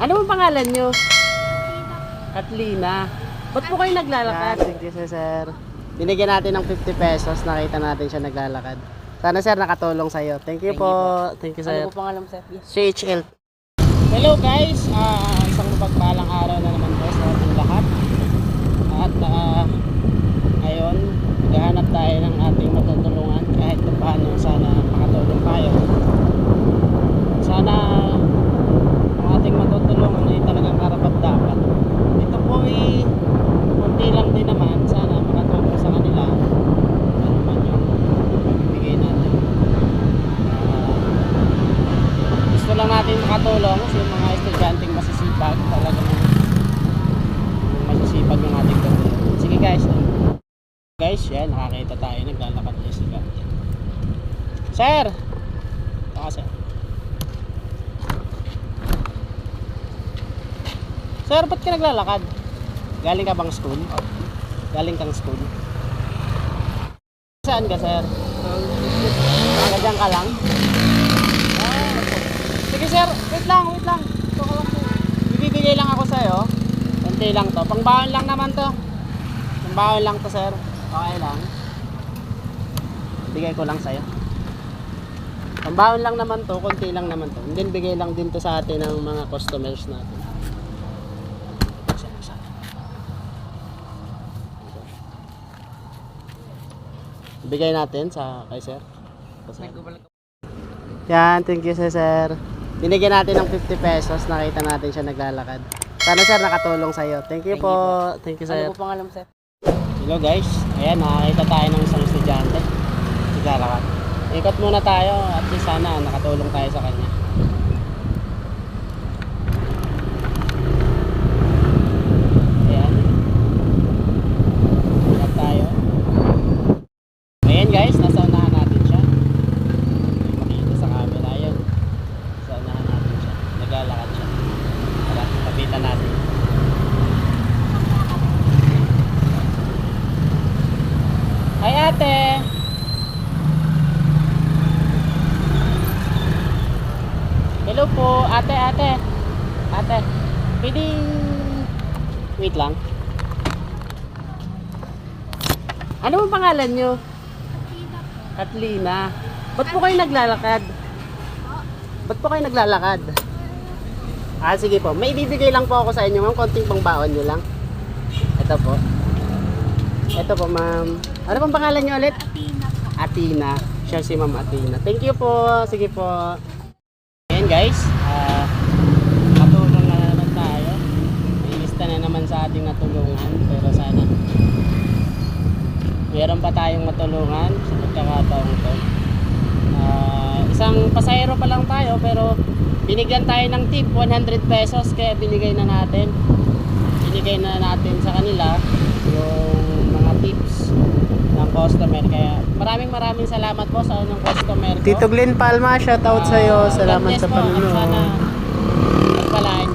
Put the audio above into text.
Ano ang pangalan nyo? Katlina. Ba't po kayo naglalakad? Thank you, sir, sir. Binigyan natin ng 50 pesos. Nakita natin siya naglalakad. Sana, sir, nakatulong sa'yo. Thank you Thank po. you Thank you, sir. Ano po pangalan mo, sir? Yes. CHL. Hello guys, Ah, isang mapagpalang araw na naman po sa ating lahat. At ah, ngayon, maghahanap tayo ng ating matutulungan kahit kung paano sana makatulong tayo. Sana ang ating matutulungan ay talagang karapat dapat. Ito po ay kunti lang din naman, sana makatulong sa kanila. Ano man yung ibigay natin. Ah, gusto lang natin makatulong sa mga estudyanteng masisipag talagang masisipag yung ating tutulong sige guys. Guys yan nakakita tayo naglalakad na si Captain sir! Baka sir. Sir ba't ka naglalakad? Galing ka bang school? Galing kang school? Saan ka sir? Nakadyan ka lang Sige sir, wait lang, wait lang. Ito ka lang po. Bibigay lang ako sa'yo. Konti lang to. Pangbaon lang naman to. Pangbaon lang to sir. Okay lang. Bigay ko lang sa'yo. Pangbaon lang naman to, konti lang naman to. And then bigay lang din to sa atin ng mga customers natin. Bigay natin sa kay sir. Yan, thank you sir. Binigyan natin ng 50 pesos, nakita natin siya naglalakad. Sana sir nakatulong sa'yo. Thank you Thank po. you Thank you sir. Ano po pangalan sir? Hello guys, ayan nakakita tayo ng isang estudyante. Naglalakad. Ikot muna tayo at least sana nakatulong tayo sa kanya. Ayan. Ikot tayo. Ayan guys, nasa unahan natin siya. Hindi makita sa camera yun. Sa unahan natin siya. Naglalakad siya. Tara, kapitan natin. Hi ate! Hello po, ate, ate. Ate, pwede... Wait lang. Ano ang pangalan nyo? Katlina. Ba't po kayo naglalakad? Ba't po kayo naglalakad? Ah, sige po. May ibibigay lang po ako sa inyo, ma'am. Konting pangbaon nyo lang. Ito po. Ito po, ma'am. Ano pong pangalan niyo ulit? Atina Atina. Siya si Ma'am Atina. Thank you po. Sige po. Ayan guys. Ah, matulong na naman tayo. May lista na naman sa ating natulungan. Pero sana meron pa tayong matulungan sa pagkakataong to. Ah, isang pasahero pa lang tayo pero binigyan tayo ng tip 100 pesos kaya binigay na natin binigay na natin sa kanila yung mga tips ng customer kaya maraming maraming salamat po sa unang customer ko Tito Glenn Palma, shoutout Ah, sa'yo. Salamat sa panunood. sana pagpalain